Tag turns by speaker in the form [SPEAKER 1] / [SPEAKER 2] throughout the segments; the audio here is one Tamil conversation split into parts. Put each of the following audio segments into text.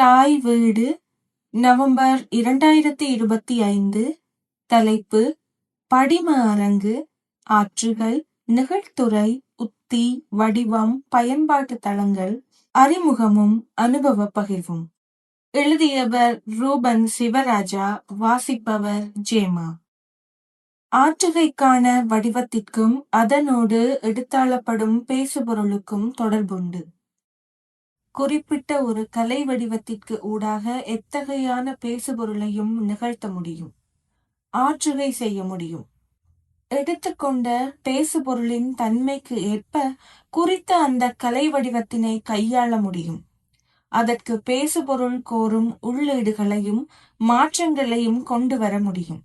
[SPEAKER 1] தாய் வீடு நவம்பர் இரண்டாயிரத்தி இருபத்தி ஐந்து. தலைப்பு படிம அரங்கு ஆற்றுகள் நிகழ்த்துறை உத்தி வடிவம் பயன்பாட்டு தளங்கள் அறிமுகமும் அனுபவ பகிர்வும். எழுதியவர் ரூபன் சிவராஜா வாசிப்பவர் ஜேமா. ஆற்றுகைக்கான வடிவத்திற்கும் அதனோடு எடுத்தாளப்படும் பேசுபொருளுக்கும் தொடர்புண்டு. குறிப்பிட்ட ஒரு கலை வடிவத்திற்கு ஊடாக எத்தகையான பேசுபொருளையும் நிகழ்த்த முடியும்? ஆற்றுகை செய்ய முடியும். எடுத்துக்கொண்ட பேசுபொருளின் தன்மைக்கு ஏற்ப குறித்த அந்த கலை வடிவத்தினை கையாள முடியும். அதற்கு பேசுபொருள் கோரும் உள்ளீடுகளையும் மாற்றங்களையும் கொண்டு வர முடியும்.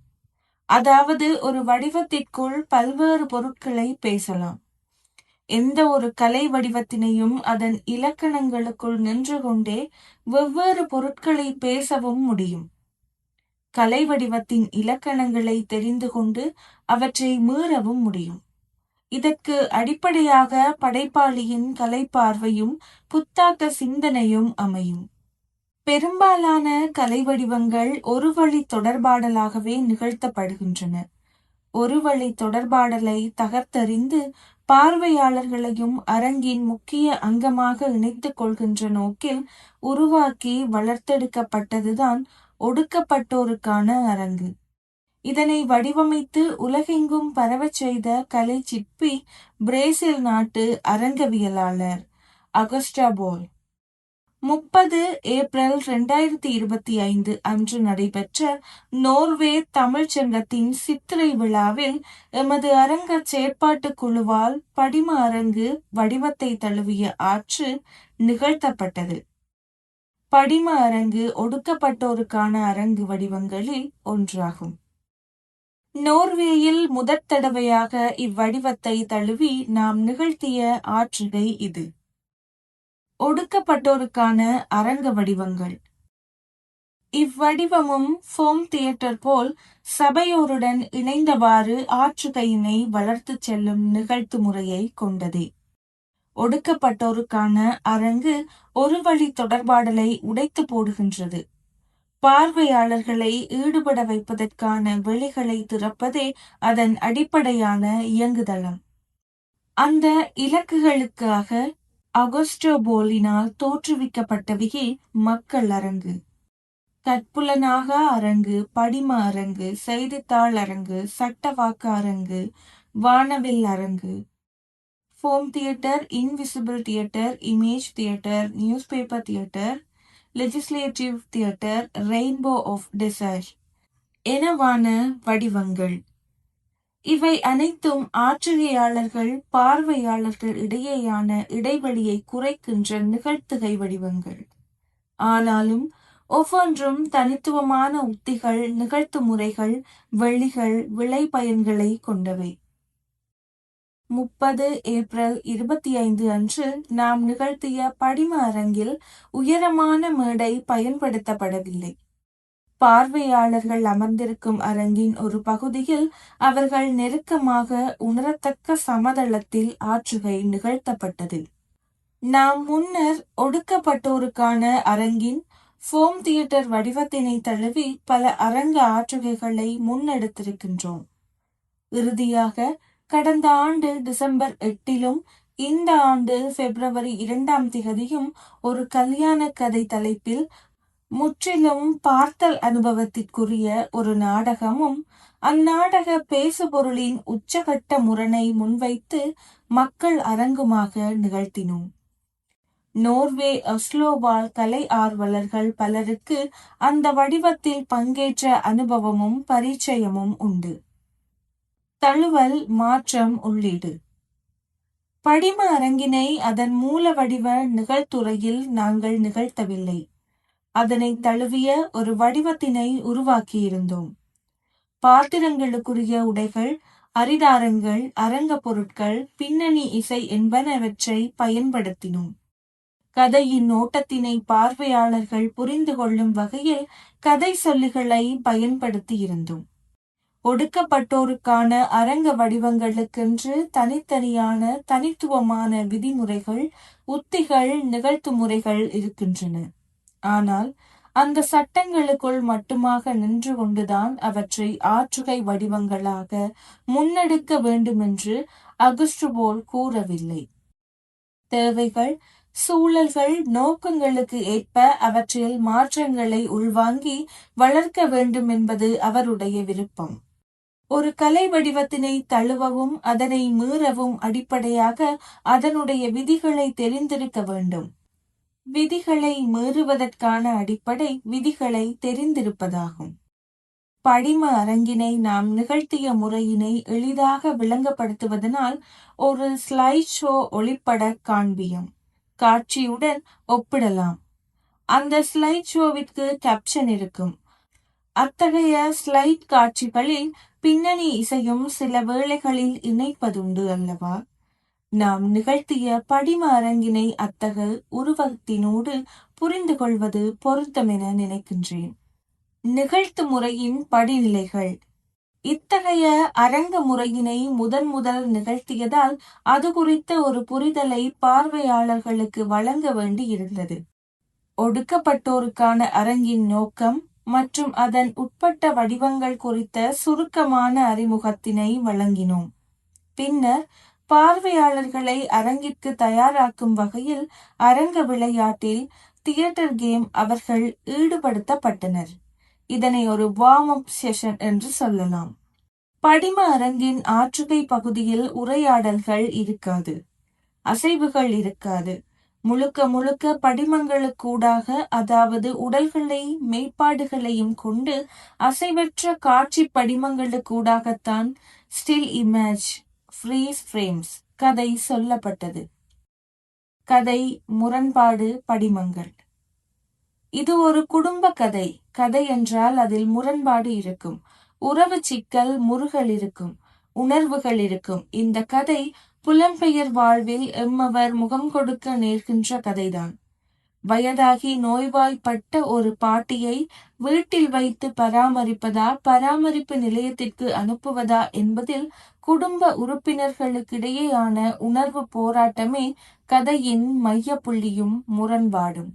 [SPEAKER 1] அதாவது ஒரு வடிவத்திற்குள் பல்வேறு பொருட்களை பேசலாம். எந்த ஒரு கலை வடிவத்தினையும் அதன் இலக்கணங்களுக்குள் நின்று கொண்டே வெவ்வேறு பொருட்களை பேசவும் முடியும். கலை வடிவத்தின் இலக்கணங்களை தெரிந்து கொண்டு அவற்றை மீறவும் முடியும். இதற்கு அடிப்படையாக படைப்பாளியின் கலை பார்வையும் புத்தாக்க சிந்தனையும் அமையும். பெரும்பாலான கலை வடிவங்கள் ஒரு வழி தொடர்பாடலாகவே நிகழ்த்தப்படுகின்றன. ஒரு வழி தொடர்பாடலை தகர்த்தறிந்து பார்வையாளர்களையும் அரங்கின் முக்கிய அங்கமாக இணைத்துக் கொள்கின்ற நோக்கில் உருவாக்கி வளர்த்தெடுக்கப்பட்டதுதான் ஒடுக்கப்பட்டோருக்கான அரங்கு. இதனை வடிவமைத்து உலகெங்கும் பரவச் செய்த கலை சிற்பி பிரேசில் நாட்டு அரங்கவியலாளர் அகஸ்டா போல். முப்பது ஏப்ரல் இரண்டாயிரத்தி இருபத்தி ஐந்து அன்று நடைபெற்ற நோர்வே தமிழ்ச்சங்கத்தின் சித்திரை விழாவில் எமது அரங்க செயற்பாட்டு குழுவால் படிம அரங்கு வடிவத்தை தழுவிய ஆற்று நிகழ்த்தப்பட்டது. படிம அரங்கு ஒடுக்கப்பட்டோருக்கான அரங்கு வடிவங்களில் ஒன்றாகும். நோர்வேயில் முதற் தடவையாக இவ்வடிவத்தை தழுவி நாம் நிகழ்த்திய ஆற்றுகை இது. ஒடுக்கப்பட்டோருக்கான அரங்க வடிவங்கள். இவ்வடிவமும் ஃபோம் தியேட்டர் போல் சபையோருடன் இணைந்தவாறு ஆற்றுகையினை வளர்த்து செல்லும் நிகழ்த்து முறையை கொண்டதே. ஒடுக்கப்பட்டோருக்கான அரங்கு ஒரு வழி தொடர்பாடலை உடைத்து போடுகின்றது. பார்வையாளர்களை ஈடுபட வைப்பதற்கான வெளிகளை திறப்பதே அதன் அடிப்படையான இயங்குதளம். அந்த இலக்குகளுக்காக அகஸ்டோ போலினால் தோற்றுவிக்கப்பட்டவையே மக்கள் அரங்கு. கற்புலனாக அரங்கு படிம அரங்கு செய்தித்தாள் அரங்கு சட்டவாக்கு அரங்கு வானவில் அரங்கு. Forum theatre invisible theatre image theatre newspaper theatre legislative theatre rainbow of desire எனவான வடிவங்கள். இவை அனைத்தும் ஆற்றுகையாளர்கள் பார்வையாளர்கள் இடையேயான இடைவெளியை குறைக்கின்ற நிகழ்த்துகை வடிவங்கள். ஆனாலும் ஒவ்வொன்றும் தனித்துவமான உத்திகள் நிகழ்த்து முறைகள் வழிகள் விளை பயன்களை கொண்டவை. முப்பது ஏப்ரல் இருபத்தி ஐந்து அன்று நாம் நிகழ்த்திய படிம அரங்கில் உயரமான மேடை பயன்படுத்தப்படவில்லை. பார்வையாளர்கள் அமர்ந்திருக்கும் அரங்கின் ஒரு பகுதியில் அவர்கள் நெருக்கமாக உணரத்தக்க சமதளத்தில் ஆற்றுகை நிகழ்த்தப்பட்டது. நாம் முன்னர் ஒடுக்கப்பட்டோருக்கான அரங்கின் ஃபோம் தியேட்டர் வடிவத்தினை தழுவி பல அரங்க ஆற்றுகைகளை முன்னெடுத்திருக்கின்றோம். இறுதியாக கடந்த ஆண்டு டிசம்பர் எட்டிலும் இந்த ஆண்டு பிப்ரவரி இரண்டாம் திகதியும் ஒரு கல்யாண கதை தலைப்பில் முற்றிலும் பார்த்தல் அனுபவத்திற்குரிய ஒரு நாடகமும் அந்நாடக பேசுபொருளின் உச்சகட்ட முரணை முன்வைத்து மக்கள் அரங்குமாக நிகழ்த்தினோம். நோர்வே அஸ்லோவால் கலை ஆர்வலர்கள் பலருக்கு அந்த வடிவத்தில் பங்கேற்ற அனுபவமும் பரிச்சயமும் உண்டு. தழுவல் மாற்றம் உள்ளீடு. படிம அரங்கினை அதன் மூல வடிவ நிகழ்த்துறையில் நாங்கள் நிகழ்த்தவில்லை. அதனை தழுவிய ஒரு வடிவத்தினை உருவாக்கியிருந்தோம். பாத்திரங்களுக்குரிய உடைகள் அரிதாரங்கள் அரங்க பொருட்கள் பின்னணி இசை என்பனவற்றை பயன்படுத்தினோம். கதையின் ஓட்டத்தினை பார்வையாளர்கள் புரிந்து கொள்ளும் வகையில் கதை சொல்லிகளை பயன்படுத்தி இருந்தோம் ஒடுக்கப்பட்டோருக்கான அரங்க வடிவங்களுக்கென்று தனித்தனியான தனித்துவமான விதிமுறைகள் உத்திகள் நிகழ்த்து முறைகள் இருக்கின்றன. ஆனால் அந்த சட்டங்களுக்குள் மட்டுமாக நின்று கொண்டுதான் அவற்றை ஆற்றுகை வடிவங்களாக முன்னெடுக்க வேண்டுமென்று அகஸ்டுபோல் கூறவில்லை. தேவைகள் சூழல்கள் நோக்கங்களுக்கு ஏற்ப அவற்றில் மாற்றங்களை உள்வாங்கி வளர்க்க வேண்டும் என்பது அவருடைய விருப்பம். ஒரு கலை வடிவத்தினை தழுவவும் அதனை மீறவும் அடிப்படையாக அதனுடைய விதிகளை தெரிந்திருக்க வேண்டும். விதிகளை மீறுவதற்கான அடிப்படை விதிகளை தெரிந்திருப்பதாகும். படிம அரங்கினை நாம் நிகழ்த்திய முறையினை எளிதாக விளங்கப்படுத்துவதனால் ஒரு ஸ்லைட் ஷோ ஒளிப்பட காண்பியும். காட்சியுடன் ஒப்பிடலாம். அந்த ஸ்லைட் ஷோவிற்கு கேப்ஷன் இருக்கும். அத்தகைய ஸ்லைட் காட்சிகளில் பின்னணி இசையும் சில வேளைகளில் இணைப்பதுண்டு அல்லவா? நாம் நிகழ்த்திய படிம அரங்கினை அத்தக உருவத்தினோடு புரிந்து கொள்வது பொருத்தமென நினைக்கின்றேன். நிகழ்த்து முறையின் படிநிலைகள். இத்தகைய அரங்க முறையினை முதன் முதல் நிகழ்த்தியதால் அது குறித்த ஒரு புரிதலை பார்வையாளர்களுக்கு வழங்க வேண்டி இருந்தது ஒடுக்கப்பட்டோருக்கான அரங்கின் நோக்கம் மற்றும் அதன் உட்பட்ட வடிவங்கள் குறித்த சுருக்கமான அறிமுகத்தினை வழங்கினோம். பின்னர் பார்வையாளர்களை அரங்கிற்கு தயாராக்கும் வகையில் அரங்க விளையாட்டில் தியேட்டர் கேம் அவர்கள் ஈடுபடுத்தப்பட்டனர். இதனை ஒரு வார்ம் அப் செஷன் என்று சொல்லலாம். படிம அரங்கின் ஆற்றுகை பகுதியில் உரையாடல்கள் இருக்காது. அசைவுகள் இருக்காது. முழுக்க முழுக்க படிமங்களுக்கூடாக அதாவது உடல்களை மெய்ப்பாடுகளையும் கொண்டு அசைவற்ற காட்சி படிமங்களுக்கூடாகத்தான் ஸ்டில் இமேஜ் ஃப்ரீஸ் ஃப்ரேம்ஸ் கதை சொல்லப்பட்டது. கதை முரண்பாடு படிமங்கள். இது ஒரு குடும்ப கதை. கதை என்றால் அதில் முரண்பாடு இருக்கும். உறவு சிக்கல் முருகல் இருக்கும். உணர்வுகள் இருக்கும். இந்த கதை புலம்பெயர் வாழ்வில் எம்மவர் முகம் கொடுக்க நேர்கின்ற கதைதான். வயதாகி நோய்வாய்ப்பட்ட ஒரு பாட்டியை வீட்டில் வைத்து பராமரிப்பதா பராமரிப்பு நிலையத்திற்கு அனுப்புவதா என்பதில் குடும்ப உறுப்பினர்களுக்கிடையேயான உணர்வு போராட்டமே கதையின் மையப்புள்ளியும் முரண்பாடும்.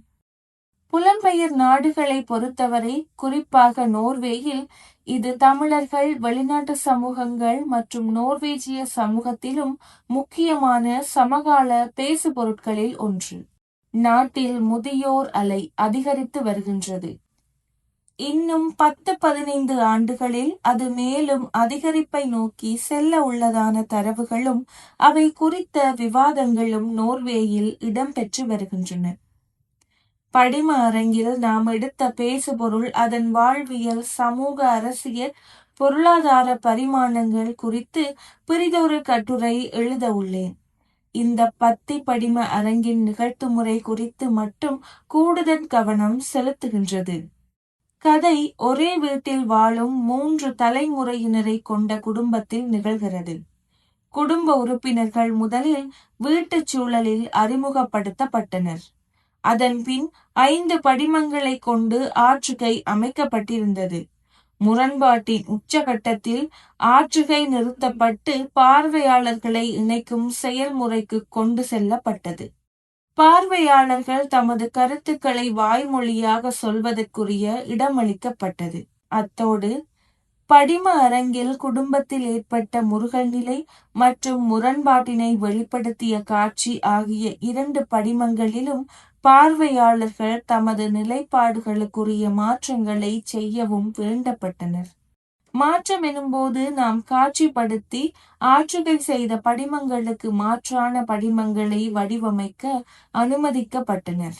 [SPEAKER 1] புலம்பெயர் நாடுகளை பொறுத்தவரை குறிப்பாக நோர்வேயில் இது தமிழர்கள் வெளிநாட்டு சமூகங்கள் மற்றும் நோர்வேஜிய சமூகத்திலும் முக்கியமான சமகால பேசு பொருட்களில் ஒன்று. நாட்டில் முதியோர் அலை அதிகரித்து வருகின்றது. இன்னும் பத்து பதினைந்து ஆண்டுகளில் அது மேலும் அதிகரிப்பை நோக்கி செல்ல உள்ளதான தரவுகளும் அவை குறித்த விவாதங்களும் நோர்வேயில் இடம்பெற்று வருகின்றன. படிம அரங்கில் நாம் எடுத்த பேசுபொருள் அதன் வாழ்வியல் சமூக அரசியல் பொருளாதார பரிமாணங்கள் குறித்து பிரிதொரு கட்டுரை எழுத உள்ளேன். இந்த பத்தி படிம அரங்கின் நிகழ்த்து முறை குறித்து மட்டும் கூடுதல் கவனம் செலுத்துகின்றது. கதை ஒரே வீட்டில் வாழும் மூன்று தலைமுறையினரை கொண்ட குடும்பத்தில் நிகழ்கிறது. குடும்ப உறுப்பினர்கள் முதலில் வீட்டுச் சூழலில் அறிமுகப்படுத்தப்பட்டனர். அதன் பின் ஐந்து படிமங்களை கொண்டு ஆற்றுகை அமைக்கப்பட்டிருந்தது. முரண்பாட்டின் உச்சகட்டத்தில் ஆற்றுகை நிறுத்தப்பட்டு பார்வையாளர்களை இணைக்கும் செயல்முறைக்கு கொண்டு செல்லப்பட்டது. பார்வையாளர்கள் தமது கருத்துக்களை வாய்மொழியாக சொல்வதற்குரிய இடமளிக்கப்பட்டது. அத்தோடு படிம அரங்கில் குடும்பத்தில் ஏற்பட்ட முருகல் நிலை மற்றும் முரண்பாட்டினை வெளிப்படுத்திய காட்சி ஆகிய இரண்டு படிமங்களிலும் பார்வையாளர்கள் தமது நிலைப்பாடுகளுக்குரிய மாற்றங்களை செய்யவும் வேண்டப்பட்டனர் மாற்றம் எனும்போது நாம் காட்சிப்படுத்தி ஆற்றுகை செய்த படிமங்களுக்கு மாற்றான படிமங்களை வடிவமைக்க அனுமதிக்கப்பட்டனர்.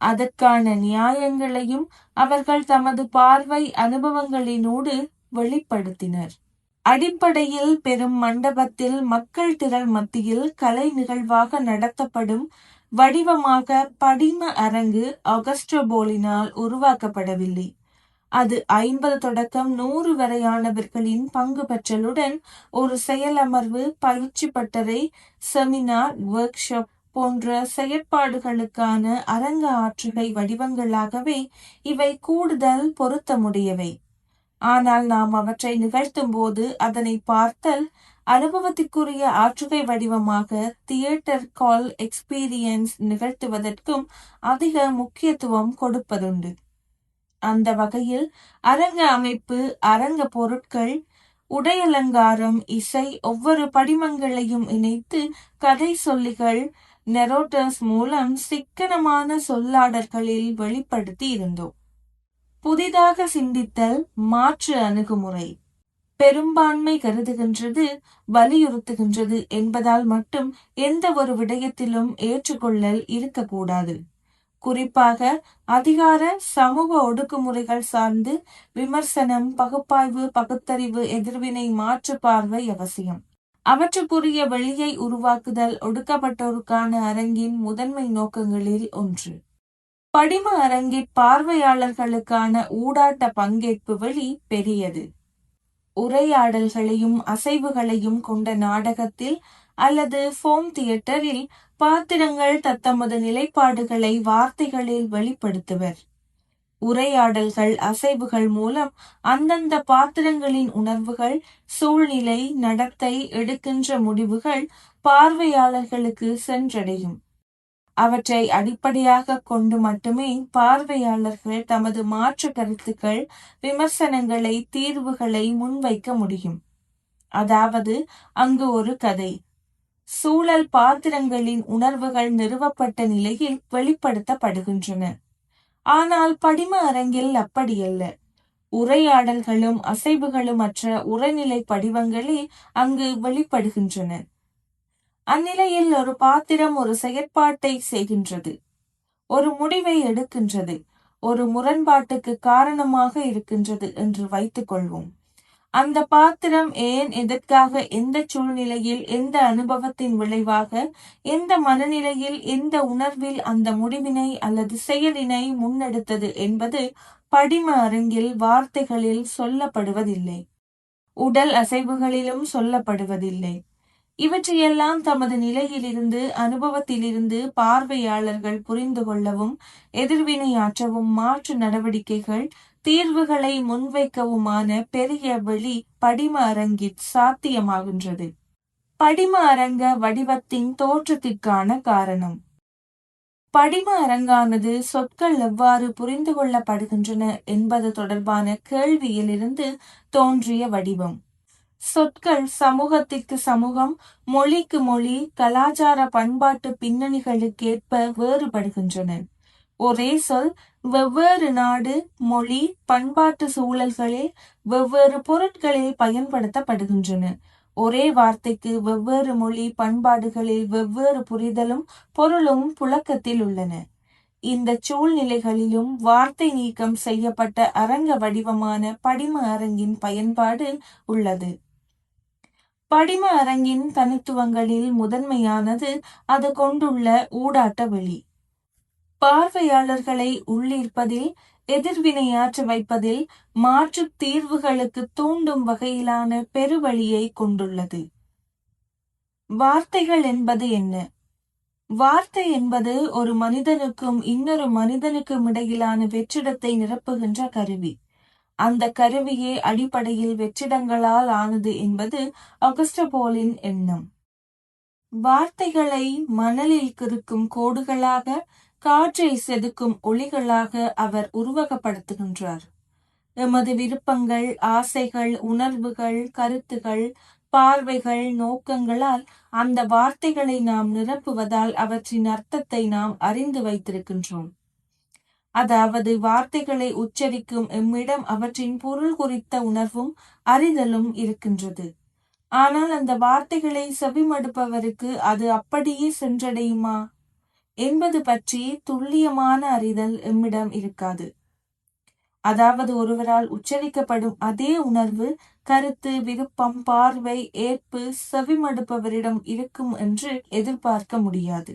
[SPEAKER 1] அதற்கான நியாயங்களையும் அவர்கள் தமது பார்வை அனுபவங்களினூடு வெளிப்படுத்தினர். அடிப்படையில் பெரும் மண்டபத்தில் மக்கள் திரள் மத்தியில் கலை நிகழ்வாக நடத்தப்படும் வடிவமாக படிம அரங்கு அகஸ்டோபோலினால் உருவாக்கப்படவில்லை. அது ஐம்பது தொடக்கம் நூறு வரையானவர்களின் பங்கு பெற்றலுடன் ஒரு செயலமர்வு பயிற்சி பட்டறை செமினார் ஒர்க் ஷாப் போன்ற செயற்பாடுகளுக்கான அரங்க ஆற்றுகை வடிவங்களாகவே இவை கூடுதல் பொருத்தமுடையவை. ஆனால் நாம் அவற்றை நிகழ்த்தும் போது அதனை பார்த்தல் அனுபவத்திற்குரிய ஆற்றுகை வடிவமாக தியேட்டர் கால் எக்ஸ்பீரியன்ஸ் நிகழ்த்துவதற்கும் அதிக முக்கியத்துவம் கொடுப்பதுண்டு. அந்த வகையில் அரங்க அமைப்பு அரங்க பொருட்கள் உடையலங்காரம் இசை ஒவ்வொரு படிமங்களையும் இணைத்து கதை சொல்லிகள் நெரோட்டர்ஸ் மூலம் சிக்கனமான சொல்லாடல்களில் வெளிப்படுத்தி இருந்தோம் புதிதாக சிந்தித்தல் மாற்று அணுகுமுறை. பெரும்பான்மை கருதுகின்றது வலியுறுத்துகின்றது என்பதால் மட்டும் எந்த ஒரு விடயத்திலும் ஏற்றுக்கொள்ளல் இருக்கக்கூடாது. குறிப்பாக அதிகார சமூக ஒடுக்குமுறைகள் சார்ந்து விமர்சனம் பகுப்பாய்வு பகுத்தறிவு எதிர்வினை மாற்று பார்வை அவசியம். அவற்றுக்குரிய வெளியை உருவாக்குதல் ஒடுக்கப்பட்டோருக்கான அரங்கின் முதன்மை நோக்கங்களில் ஒன்று. படிம அரங்கில் பார்வையாளர்களுக்கான ஊடாட்ட பங்கேற்பு வழி பெரியது. உரையாடல்களையும் அசைவுகளையும் கொண்ட நாடகத்தில் அல்லது ஃபோம் தியேட்டரில் பாத்திரங்கள் தத்தமது நிலைப்பாடுகளை வார்த்தைகளில் வெளிப்படுத்துவர். உரையாடல்கள் அசைவுகள் மூலம் அந்தந்த பாத்திரங்களின் உணர்வுகள் சூழ்நிலை நடத்தை எடுக்கின்ற முடிவுகள் பார்வையாளர்களுக்கு சென்றடையும். அவற்றை அடிப்படையாக கொண்டு மட்டுமே பார்வையாளர்கள் தமது மாற்று கருத்துக்கள் விமர்சனங்களை தீர்வுகளை முன்வைக்க முடியும். அதாவது அங்கு ஒரு கதை. சூழல் பாத்திரங்களின் உணர்வுகள் நிறுவப்பட்ட நிலையில் வெளிப்படுத்தப்படுகின்றன. ஆனால் படிம அரங்கில் அப்படியல்ல. உரையாடல்களும் அசைவுகளும் அற்ற உரைநிலை படிவங்களே அங்கு வெளிப்படுகின்றன. அந்நிலையில் ஒரு பாத்திரம் ஒரு செயற்பாட்டை செய்கின்றது. ஒரு முடிவை எடுக்கின்றது. ஒரு முரண்பாட்டுக்கு காரணமாக இருக்கின்றது என்று வைத்துக் கொள்வோம். அந்த பாத்திரம் ஏன் எதற்காக எந்த சூழ்நிலையில் எந்த அனுபவத்தின் விளைவாக எந்த மனநிலையில் எந்த உணர்வில் அந்த முடிவினை அல்லது செயலினை முன்னெடுத்தது என்பது படிம அரங்கில் வார்த்தைகளில் சொல்லப்படுவதில்லை. உடல் அசைவுகளிலும் சொல்லப்படுவதில்லை. இவற்றையெல்லாம் தமது நிலையிலிருந்து அனுபவத்திலிருந்து பார்வையாளர்கள் புரிந்து கொள்ளவும் எதிர்வினையாற்றவும் மாற்று நடவடிக்கைகள் தீர்வுகளை முன்வைக்கவுமான பெரிய வெளி படிம அரங்கில் சாத்தியமாகின்றது. படிம அரங்க வடிவத்தின் தோற்றத்திற்கான காரணம். படிம அரங்கானது சொற்கள் எவ்வாறு புரிந்து கொள்ளப்படுகின்றன என்பது தொடர்பான கேள்வியிலிருந்து தோன்றிய வடிவம். சொற்கள் சமூகத்திற்கு சமூகம் மொழிக்கு மொழி கலாச்சார பண்பாட்டு பின்னணிகளுக்கேற்ப வேறுபடுகின்றன. ஒரே சொல் வெவ்வேறு நாடு மொழி பண்பாட்டு சூழல்களில் வெவ்வேறு பொருட்களில் பயன்படுத்தப்படுகின்றன. ஒரே வார்த்தைக்கு வெவ்வேறு மொழி பண்பாடுகளில் வெவ்வேறு புரிதலும் பொருளும் புழக்கத்தில் உள்ளன. இந்த சூழ்நிலைகளிலும் வார்த்தை நீக்கம் செய்யப்பட்ட அரங்க வடிவமான படிம அரங்கின் பயன்பாடு உள்ளது. படிம அரங்கின் தனித்துவங்களில் முதன்மையானது அது கொண்டுள்ள ஊடாட்ட வெளி. பார்வையாளர்களை உள்ளிருப்பதில் எதிர்வினையாற்ற வைப்பதில் மாற்று தீர்வுகளுக்கு தூண்டும் வகையிலான பெருவழியை கொண்டுள்ளது. வார்த்தைகள் என்பது என்ன? வார்த்தை என்பது ஒரு மனிதனுக்கும் இன்னொரு மனிதனுக்கும் இடையிலான வெற்றிடத்தை நிரப்புகின்ற கருவி. அந்த கருவியே அடிப்படையில் வெற்றிடங்களால் ஆனது என்பது அகஸ்டபோலின் எண்ணம். வார்த்தைகளை மணலில் கிறுக்கும் கோடுகளாக காற்றை செதுக்கும் ஒளிகளாக அவர் உருவகப்படுத்துகின்றார். எமது விருப்பங்கள் ஆசைகள் உணர்வுகள் கருத்துகள் பார்வைகள் நோக்கங்களால் அந்த வார்த்தைகளை நாம் நிரப்புவதால் அவற்றின் அர்த்தத்தை நாம் அறிந்து வைத்திருக்கின்றோம். அதாவது வார்த்தைகளை உச்சரிக்கும் எம்மிடம் அவற்றின் பொருள் குறித்த உணர்வும் அறிதலும் இருக்கின்றது. ஆனால் அந்த வார்த்தைகளை செவிமடுப்பவருக்கு அது அப்படியே சென்றடையுமா? என்பது பற்றி துல்லியமான அறிதல் எம்மிடம் இருக்காது. அதாவது ஒருவரால் உச்சரிக்கப்படும் அதே உணர்வு கருத்து விருப்பம் பார்வை ஏற்பு செவிமடுப்பவரிடம் இருக்கும் என்று எதிர்பார்க்க முடியாது.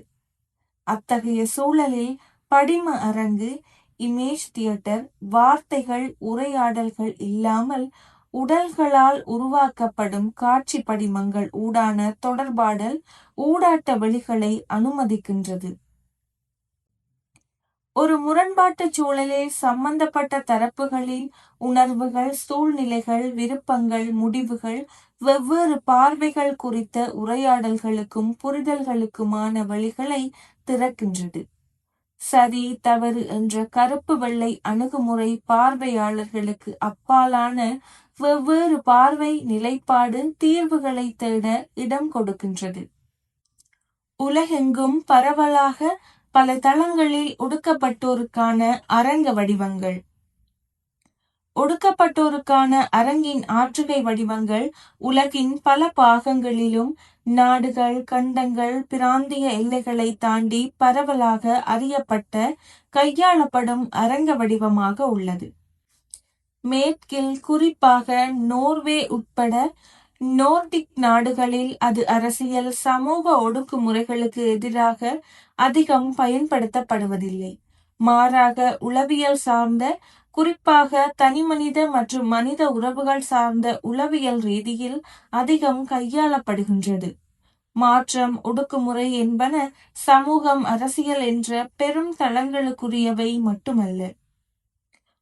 [SPEAKER 1] அத்தகைய சூழலில் படிம அரங்கு இமேஜ் தியேட்டர் வார்த்தைகள் உரையாடல்கள் இல்லாமல் உடல்களால் உருவாக்கப்படும் காட்சி படிமங்கள் ஊடான தொடர்பாடல் ஊடாட்ட வழிகளை அனுமதிக்கின்றது ஒரு முரண்பாட்டுச் சூழலில் சம்பந்தப்பட்ட தரப்புகளின் உணர்வுகள், சூழ்நிலைகள், விருப்பங்கள், முடிவுகள், வெவ்வேறு பார்வைகள் குறித்த உரையாடல்களுக்கும் புரிதல்களுக்குமான வழிகளை திறக்கின்றது. சரி, தவறு என்ற கருப்பு வெள்ளை அணுகுமுறை பார்வையாளர்களுக்கு அப்பாலான வெவ்வேறு பார்வை நிலைப்பாடு தீர்வுகளை தேட இடம் கொடுக்கின்றது. உலகெங்கும் பரவலாக பல தளங்களில் ஒடுக்கப்பட்டோருக்கான அரங்க வடிவங்கள் ஒடுக்கப்பட்டோருக்கான அரங்கின் ஆற்றுகை வடிவங்கள் உலகின் பல பாகங்களிலும் நாடுகள், கண்டங்கள், பிராந்திய எல்லைகளை தாண்டி பரவலாக அறியப்பட்ட, கையாளப்படும் அரங்க வடிவமாக உள்ளது. மேற்கில், குறிப்பாக நோர்வே உட்பட நோர்டிக் நாடுகளில் அது அரசியல், சமூக ஒடுக்குமுறைகளுக்கு எதிராக அதிகம் பயன்படுத்தப்படுவதில்லை. மாறாக உளவியல் சார்ந்த, குறிப்பாக தனிமனித மற்றும் மனித உறவுகள் சார்ந்த உளவியல் ரீதியில் அதிகம் கையாளப்படுகின்றது. மாற்றம், ஒடுக்குமுறை என்பன சமூகம், அரசியல் என்ற பெரும் தளங்களுக்குரியவை மட்டுமல்ல.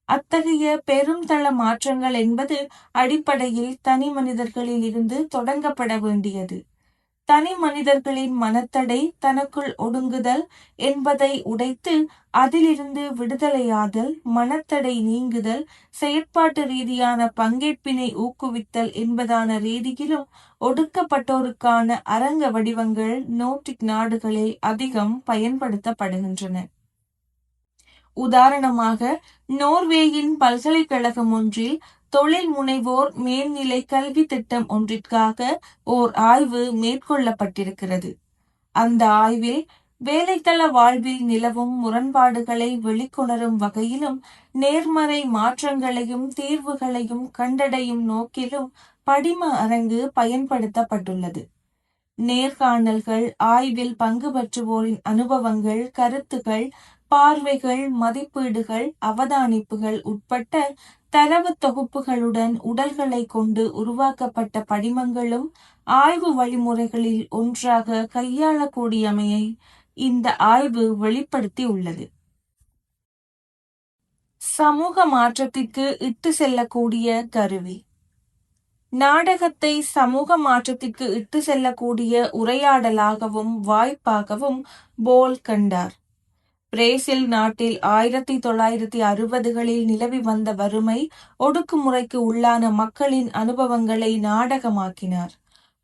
[SPEAKER 1] அத்தகைய பெரும் தள மாற்றங்கள் என்பது அடிப்படையில் தனி மனிதர்களில் இருந்து தொடங்கப்பட வேண்டியது. தனி மனிதர்களின் மனத்தடை, தனக்குள் ஒடுங்குதல் என்பதை உடைத்து அதிலிருந்து விடுதலையாதல், மனத்தடை நீங்குதல், செயற்பாட்டு ரீதியான பங்கேற்பினை ஊக்குவித்தல் என்பதான ரீதியிலும் ஒடுக்கப்பட்டோருக்கான அரங்க வடிவங்கள் நோர்டிக் நாடுகளில் அதிகம் பயன்படுத்தப்படுகின்றன. உதாரணமாக, நோர்வேயின் பல்கலைக்கழகம் ஒன்றில் தொழில் முனைவோர் மேல்நிலை கல்வி திட்டம் ஒன்றிற்காக ஓர் ஆய்வு மேற்கொள்ளப்பட்டிருக்கிறது. அந்த ஆய்வில், வேலைத்தள வாழ்வில் நிலவும் முரண்பாடுகளை வெளிக்கொணரும் வகையிலும், நேர்மறை மாற்றங்களையும் தீர்வுகளையும் கண்டடையும் நோக்கிலும் படிம அரங்கு பயன்படுத்தப்பட்டுள்ளது. நேர்காணல்கள், ஆய்வில் பங்கு பெற்றுவோரின் அனுபவங்கள், கருத்துகள், பார்வைகள், மதிப்பீடுகள், அவதானிப்புகள் உட்பட்ட தரவுத் தொகுப்புகளுடன் உடல்களை கொண்டு உருவாக்கப்பட்ட படிமங்களும் ஆய்வு வழிமுறைகளில் ஒன்றாக கையாளக்கூடியமையை இந்த ஆய்வு வெளிப்படுத்தியுள்ளது. சமூக மாற்றத்திற்கு இட்டு செல்லக்கூடிய கருவி நாடகத்தை சமூக மாற்றத்திற்கு இட்டு செல்லக்கூடிய உரையாடலாகவும் வாய்ப்பாகவும் போல் கண்டார். பிரேசில் நாட்டில் ஆயிரத்தி தொள்ளாயிரத்தி அறுபதுகளில் நிலவி வந்த வறுமை, ஒடுக்குமுறைக்கு உள்ளான மக்களின் அனுபவங்களை நாடகமாக்கினார்.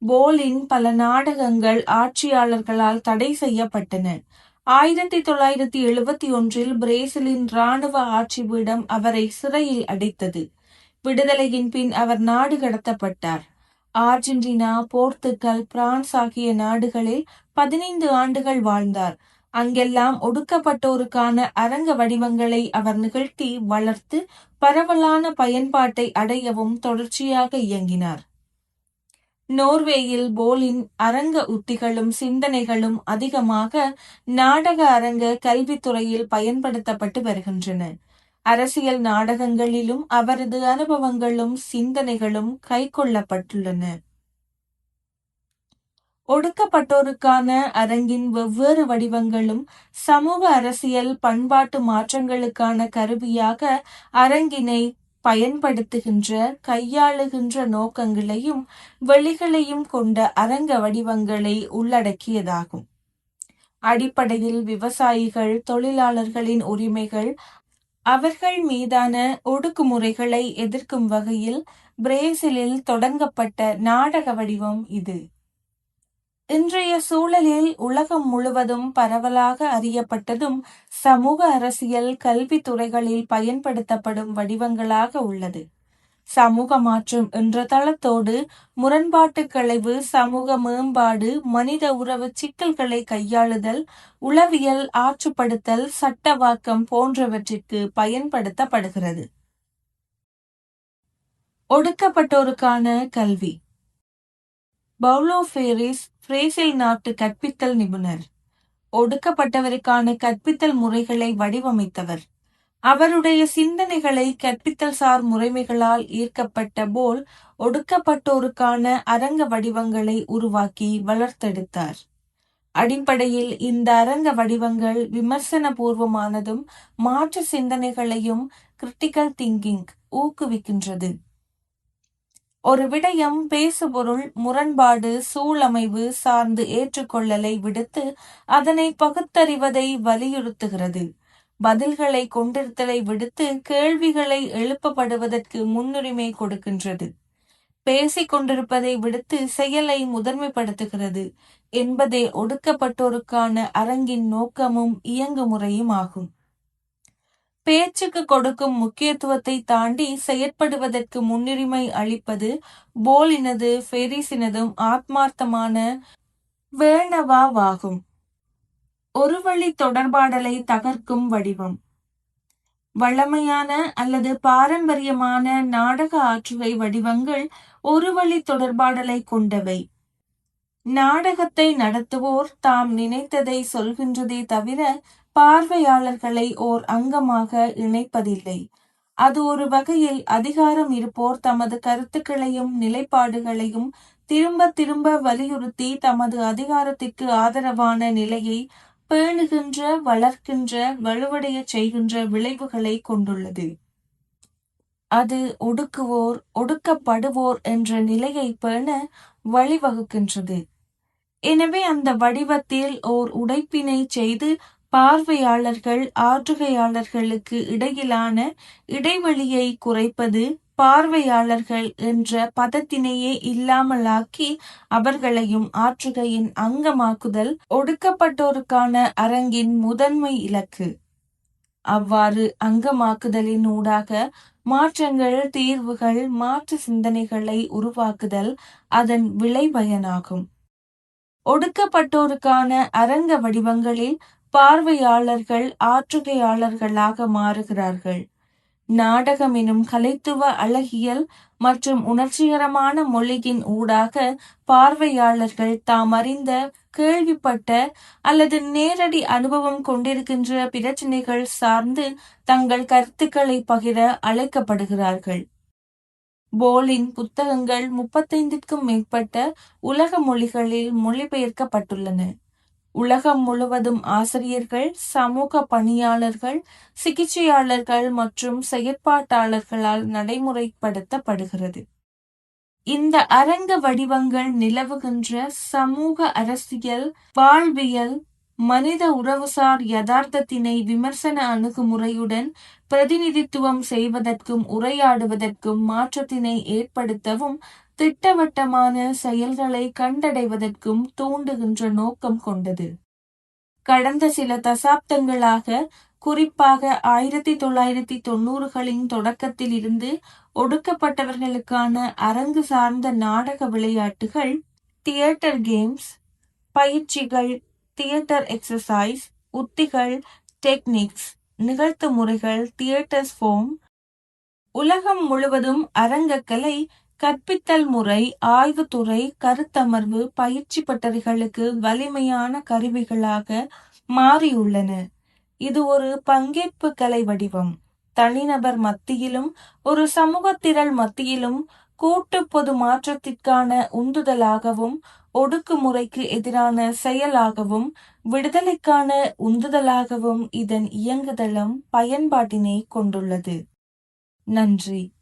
[SPEAKER 1] போலின் பல நாடகங்கள் ஆட்சியாளர்களால் தடை செய்யப்பட்டன. ஆயிரத்தி தொள்ளாயிரத்தி எழுபத்தி ஒன்றில் பிரேசிலின் இராணுவ ஆட்சிபீடம் அவரை சிறையில் அடைத்தது. விடுதலையின் பின் அவர் நாடு கடத்தப்பட்டார். ஆர்ஜென்டினா, போர்த்துகல், பிரான்ஸ் ஆகிய நாடுகளில் பதினைந்து ஆண்டுகள் வாழ்ந்தார். அங்கெல்லாம் ஒடுக்கப்பட்டோருக்கான அரங்க வடிவங்களை அவர் நிகழ்த்தி வளர்த்து பரவலான பயன்பாட்டை அடையவும் தொடர்ச்சியாக இயங்கினார். நோர்வேயில் போலின் அரங்க உத்திகளும் சிந்தனைகளும் அதிகமாக நாடக அரங்க கல்வித்துறையில் பயன்படுத்தப்பட்டு வருகின்றன. அரசியல் நாடகங்களிலும் அவரது அனுபவங்களும் சிந்தனைகளும் கைக்கொள்ளப்பட்டுள்ளன. ஒடுக்கப்பட்டோருக்கான அரங்கின் வெவ்வேறு வடிவங்களும் சமூக அரசியல், பண்பாட்டு மாற்றங்களுக்கான கருவியாக அரங்கினை பயன்படுத்துகின்ற, கையாளுகின்ற நோக்கங்களையும் வெளிகளையும் கொண்ட அரங்க வடிவங்களை உள்ளடக்கியதாகும். அடிப்படையில் விவசாயிகள், தொழிலாளர்களின் உரிமைகள், அவர்கள் மீதான ஒடுக்குமுறைகளை எதிர்க்கும் வகையில் பிரேசிலில் தொடங்கப்பட்ட நாடக வடிவம் இது. இன்றைய சூழலில் உலகம் முழுவதும் பரவலாக அறியப்பட்டதும் சமூக அரசியல், கல்வி துறைகளில் பயன்படுத்தப்படும் வடிவங்களாக உள்ளது. சமூக மாற்றம் என்ற தளத்தோடு முரண்பாட்டு களைவு, சமூக மேம்பாடு, மனித உறவு சிக்கல்களை கையாளுதல், உளவியல் ஆற்றுப்படுத்தல், சட்டவாக்கம் போன்றவற்றிற்கு பயன்படுத்தப்படுகிறது. ஒடுக்கப்பட்டோருக்கான கல்வி பவுலோ ஃபேரிஸ் பிரேசில் நாட்டு கற்பித்தல் நிபுணர். ஒடுக்கப்பட்டவருக்கான கற்பித்தல் முறைகளை வடிவமைத்தவர். அவருடைய சிந்தனைகளை கற்பித்தல் சார் முறைமைகளால் ஈர்க்கப்பட்ட போல், ஒடுக்கப்பட்டோருக்கான அரங்க வடிவங்களை உருவாக்கி வளர்த்தெடுத்தார். அடிப்படையில் இந்த அரங்க வடிவங்கள் விமர்சன பூர்வமானதும் மாற்று சிந்தனைகளையும் கிரிட்டிக்கல் திங்கிங் ஊக்குவிக்கின்றது ஒரு விடயம் பேசுபொருள் முரண்பாடு சூழமைவு சார்ந்து ஏற்றுக்கொள்ளலை விடுத்து அதனை பகுத்தறிவதை வலியுறுத்துகிறது. பதில்களை கொண்டிருத்தலை விடுத்து கேள்விகளை எழுப்பப்படுவதற்கு முன்னுரிமை கொடுக்கின்றது. பேசிக் கொண்டிருப்பதை விடுத்து செயலை முதன்மைப்படுத்துகிறது என்பதே ஒடுக்கப்பட்டோருக்கான அரங்கின் நோக்கமும் இயங்குமுறையும் ஆகும். பேச்சுக்கு கொடுக்கும் முக்கியத்துவத்தை தாண்டி செயற்படுவதற்கு முன்னுரிமை அளிப்பது போலினது ஃபெரிசினதும் ஆத்மார்த்தமான வேணவாவாகும் ஒரு வழி தொடர்பாடலை தகர்க்கும் வடிவம். வழமையான அல்லது பாரம்பரியமான நாடக ஆற்றுகை வடிவங்கள் ஒரு வழி தொடர்பாடலை கொண்டவை. நாடகத்தை நடத்துவோர் தாம் நினைத்ததை சொல்கின்றதே தவிர பார்வையாளர்களை ஓர் அங்கமாக இணைப்பதில்லை. அது ஒரு வகையில் அதிகாரம் இருப்போர் தமது கருத்துக்களையும் நிலைப்பாடுகளையும் திரும்ப திரும்ப வலியுறுத்தி தமது அதிகாரத்திற்கு ஆதரவான நிலையை பேணுகின்ற வளர்க்கின்ற வலுவடைய செய்கின்ற விளைவுகளை கொண்டுள்ளது. அது ஒடுக்குவோர் ஒடுக்கப்படுவோர் என்ற நிலையை பேண வழிவகுக்கின்றது. எனவே அந்த வடிவத்தில் ஓர் உடைப்பினை செய்து பார்வையாளர்கள் ஆற்றுகையாளர்களுக்கு இடையிலான இடைவெளியை குறைப்பது பார்வையாளர்கள் என்ற பதத்தினையே இல்லாமலாக்கி அவர்களையும் ஆற்றுகையின் அங்கமாக்குதல் ஒடுக்கப்பட்டோருக்கான அரங்கின் முதன்மை இலக்கு. அவ்வாறு அங்கமாக்குதலின் ஊடாக மாற்றங்கள் தீர்வுகள் மாற்று சிந்தனைகளை உருவாக்குதல் அதன் விளைபயனாகும். ஒடுக்கப்பட்டோருக்கான அரங்க வடிவங்களில் பார்வையாளர்கள் ஆற்றுகையாளர்களாக மாறுகிறார்கள். நாடகம் எனும் கலைத்துவ அழகியல் மற்றும் உணர்ச்சிகரமான மொழியின் ஊடாக பார்வையாளர்கள் தாம் அறிந்த கேள்விப்பட்ட அல்லது நேரடி அனுபவம் கொண்டிருக்கின்ற பிரச்சனைகள் சார்ந்து தங்கள் கருத்துக்களை பகிர அழைக்கப்படுகிறார்கள். போலின் புத்தகங்கள் முப்பத்தைந்திற்கும் மேற்பட்ட உலக மொழிகளில் மொழிபெயர்க்கப்பட்டுள்ளன. உலகம் முழுவதும் ஆசிரியர்கள் சமூக பணியாளர்கள் சிகிச்சையாளர்கள் மற்றும் செயற்பாட்டாளர்களால் நடைமுறைப்படுத்தப்படுகிறது. இந்த அரங்க வடிவங்கள் நிலவுகின்ற சமூக அரசியல் வாழ்வியல் மனித உறவுசார் யதார்த்தத்தினை விமர்சன அணுகுமுறையுடன் பிரதிநிதித்துவம் செய்வதற்கும் உரையாடுவதற்கும் மாற்றத்தினை ஏற்படுத்தவும் திட்டவட்டமான செயல்களை கண்டடைவதற்கும் தூண்டுகின்ற நோக்கம் கொண்டது. கடந்த சில தசாப்தங்களாக குறிப்பாக ஆயிரத்தி தொள்ளாயிரத்தி தொன்னூறுகளின் தொடக்கத்தில் இருந்து ஒடுக்கப்பட்டவர்களுக்கான அரங்கு சார்ந்த நாடக விளையாட்டுகள் தியேட்டர் கேம்ஸ் பயிற்சிகள் தியேட்டர் எக்ஸசைஸ் உத்திகள் டெக்னிக்ஸ் நிகழ்த்து முறைகள் தியேட்டர்ஸ் ஃபோம் உலகம் முழுவதும் அரங்கக்கலை கற்பித்தல் முறை ஆய்வுத்துறை கருத்தமர்வு பயிற்சி பட்டறைகளுக்கு வலிமையான கருவிகளாக மாறியுள்ளன. இது ஒரு பங்கேற்பு கலை வடிவம். தனிநபர் மத்தியிலும் ஒரு சமூகத்திரள் மத்தியிலும் கூட்டு பொது மாற்றத்திற்கான உந்துதலாகவும் ஒடுக்குமுறைக்கு எதிரான செயலாகவும் விடுதலைக்கான உந்துதலாகவும் இதன் இயங்குதளம் பயன்பாட்டினை கொண்டுள்ளது. நன்றி.